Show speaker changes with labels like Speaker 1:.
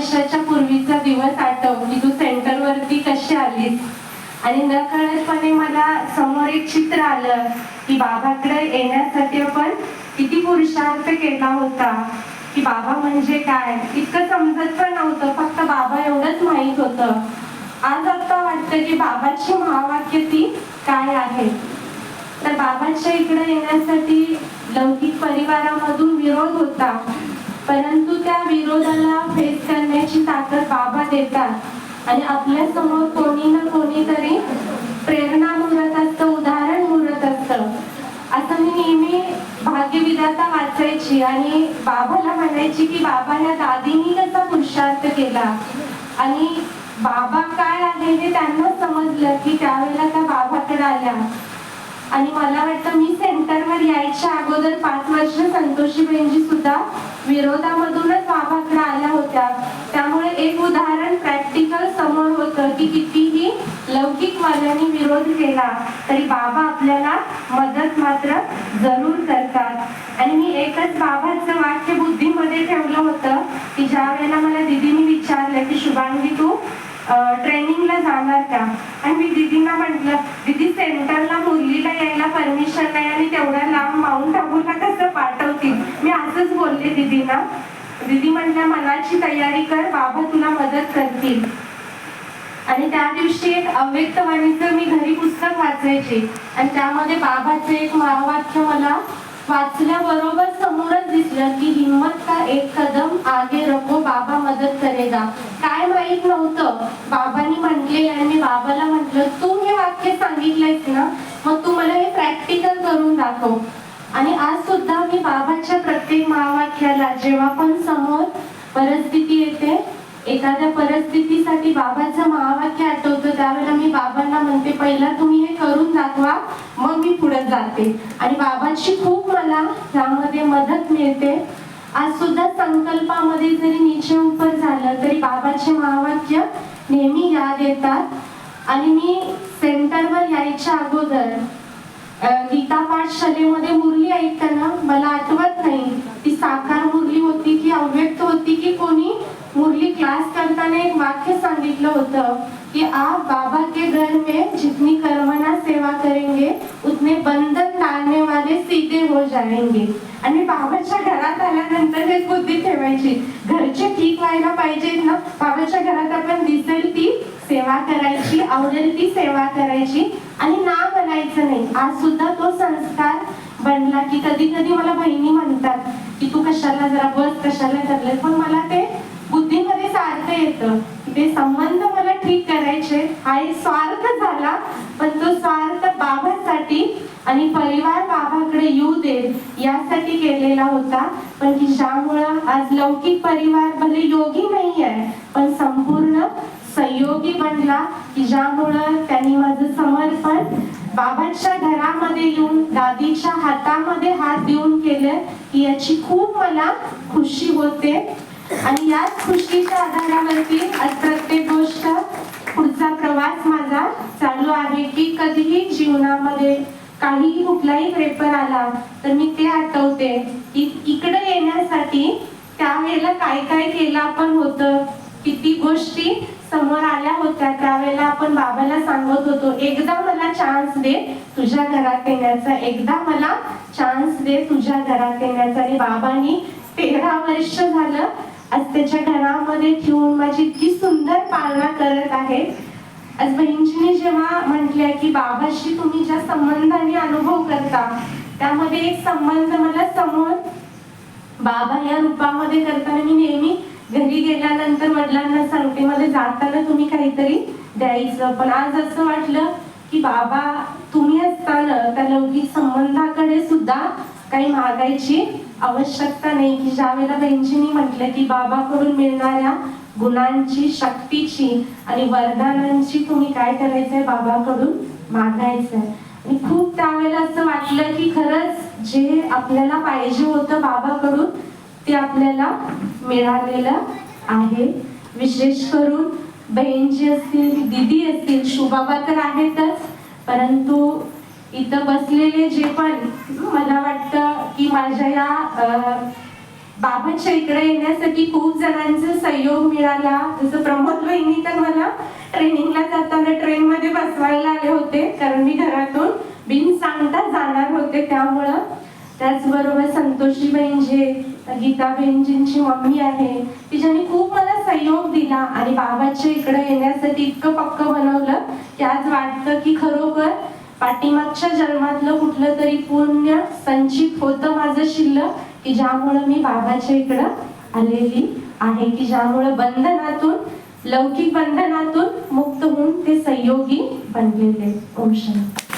Speaker 1: वर्षाच्या पूर्वीचा दिवस आठव. की तू सेंटरवरती कशी आलीस? आणि नकळतपणे मला समोर एक चित्र आलं की बाबाकडे येण्यासाठी आपण किती पुरुषार्थ केला होता. की बाबा म्हणजे काय? इतकं समजत पण नव्हतं. फक्त बाबा एवढंच माहीत होतं. आज आता वाटतं की बाबाची महावाक्य ती काय आहे? तर बाबांच्या इकडे येण्यासाठी लौकिक परिवारामधून विरोध होता. परंतु त्या विरोधाला फेस करण्याची ताकद बाबा देतात. आणि आपल्यासमोर कोणी ना कोणीतरी प्रेरणा मुरत असतं उदाहरण मुरत असतं. असं मी नेहमी भाग्यविधाता वाचायची आणि बाबाला म्हणायची की बाबा या दादीनी कसा पुरुषार्थ केला? आणि बाबा काय आहे हे त्यांना समजलं की त्यावेळेला त्या बाबाकडे आल्या. आणि मला वाटतं मी सेंटरवर यायच्या अगोदर पाच वर्ष संतोषीबाईंची सुद्धा विरोधामधूनच वाभाकडे आल्या होत्या. त्यामुळे एक उदाहरण प्रॅक्टिकल समोर होतं की कितीही लौकिक वाल्याने विरोध केला तरी बाबा आपल्याला मदत मात्र जरूर करतात. आणि मी एकच बाबाचं वाक्य बुद्धीमध्ये ठेवलं होतं की ज्या वेळेला मला दिदीने विचारलं की शुभांगी तू ट्रेनिंगला जाणार का? आणि मी दीदींना म्हटलं दीदी सेंटरला मुरलीला यायला परमिशन नाही आणि तेवढ्या लांब माउंट आबूला कसं पाठवतील? मी असंच बोलले दिदींना. दीदी म्हटल्या मनाची तयारी कर बाबा तुला मदत करतील. आणि त्या दिवशी एक अव्यक्तवाणीचं मी घरी पुस्तक वाचायचे. आणि त्यामध्ये बाबाचं एक महावाक्य मला वाचल्याबरोबर समोरच दिसलं की हिम्मत का एक कदम आगे रखो बाबा मदत करेगा. काय माहीत नव्हतं. बाबांनी म्हटले आणि मी बाबाला म्हटलं तू हे वाक्य सांगितलंयस ना मग तू मला हे प्रॅक्टिकल करून दाखव. आणि आज सुद्धा मी बाबाच्या प्रत्येक महावाक्याला जेव्हा पण समोर परिस्थिती येते एखाद्या परिस्थितीसाठी बाबाचं महावाक्य आठवतं त्यावेळेला मी बाबांना म्हणते पहिला तुम्ही हे करून दाखवा मग मी पुढे जाते. आणि बाबांची खूप मला त्यामध्ये मदत मिळते. आज सुद्धा संकल्पामध्ये जरी नीचे उपर झालं तरी बाबाचे महावाक्य नेहमी याद येतात. आणि मी सेंटरवर यायच्या अगोदर गीता गीता पाठशालेमध्ये मुरली ऐकताना मला आठवत नाही ती साकार मुरली होती की अव्यक्त होती की कोणी? मुरली क्लास करताना एक वाक्य सांगितलं होतं की आप बाबा के घर में जितनी कर्मना सेवा करेंगे उतने बंधन हो जाएंगे आणि बाबाच्या घरात आल्यानंतर हे बुद्धी ठेवायची. घरचे ठीक व्हायला पाहिजेत ना? बाबाच्या घरात आपण दिसेल ती सेवा करायची आवडेल ती सेवा करायची. आणि ना म्हणायचं नाही. आज सुद्धा तो संस्कार बनला की कधी कधी मला बहिणी म्हणतात की तू कशाला जरा बस कशाला करले पण मला ते बुद्धीमध्ये सारखं येतं. की ते संबंध मला ठीक करायचे. हा एक स्वार्थ झाला. पण तो स्वार्थ बाबासाठी आणि परिवार बाबाकडे येऊ देत यासाठी केलेला होता. पण की ज्यामुळं आज लौकिक परिवार भले योगी नाही आहे पण संपूर्ण संयोगी बनला. की ज्यामुळं त्यांनी माझं समर्पण बाबांच्या घरामध्ये येऊन दादीच्या हातामध्ये हात देऊन केलं की याची खूप मला खुशी होते. आणि याच खुशीच्या आधारावरती आज प्रत्येक गोष्ट पुढचा प्रवास माझा चालू आहे की कधीही जीवनामध्ये काहीही कुठलाही पेपर आला तर मी ते आठवते. इकडे येण्यासाठी त्यावेळेला काय काय केलं आपण होतं? किती गोष्टी समोर आल्या होत्या. त्यावेळेला आपण बाबाला सांगत होतो एकदा मला चान्स दे तुझ्या घरात येण्याचा. एकदा मला चान्स दे तुझ्या घरात येण्याचा. आणि बाबांनी तेरा वर्ष झालं आज त्याच्या घरामध्ये ठेवून माझी इतकी सुंदर पालना करत आज बहिणजीने जेव्हा म्हटल्या की बाबाशी तुम्ही ज्या संबंधाने अनुभव करता त्यामध्ये एक संबंध मला समोर बाबा या रूपामध्ये करताना मी नेहमी घरी गेल्यानंतर वडिलांना सांगते मला जाताना तुम्ही काहीतरी द्यायचं. पण आज असं वाटलं की बाबा तुम्ही असताना त्या लौकिक संबंधाकडे सुद्धा काही मागायची आवश्यकता नाही. की ज्या वेळेला म्हटलं की बाबाकडून मिळणाऱ्या गुणांची शक्तीची आणि वरदानांची तुम्ही काय करायचंय? बाबाकडून मागायचंय. आणि खूप त्यावेळेला असं वाटलं की खरंच जे आपल्याला पाहिजे होतं बाबाकडून ते आपल्याला मिळालेलं आहे. विशेष करून बहीणजी असतील दिदी असतील शुबाबा तर आहेतच परंतु इथं बसलेले जे पण मला वाटतं की माझ्या या बाबांच्या इकडे येण्यासाठी खूप जणांचा सहयोग मिळाला. जसं प्रमोद वहिनी तर मला ट्रेनिंगला जाताना ट्रेन मध्ये बसवायला आले होते कारण मी घरातून बिन सांगता जाणार होते त्यामुळं. त्याचबरोबर संतोषी बहिणजे गीता बहिणजींची मम्मी आहे तिच्याने खूप मला सहयोग दिला आणि बाबाच्या इकडे येण्यासाठी इतकं पक्क बनवलं की आज वाटतं की खरोखर पाठीमागच्या जन्मातलं कुठलं तरी पुण्य संचित होतं माझं शिल्लक की ज्यामुळं मी बाबाच्या इकडं आलेली आहे की ज्यामुळं बंधनातून लौकिक बंधनातून मुक्त होऊन ते संयोगी बनलेले ओम शांती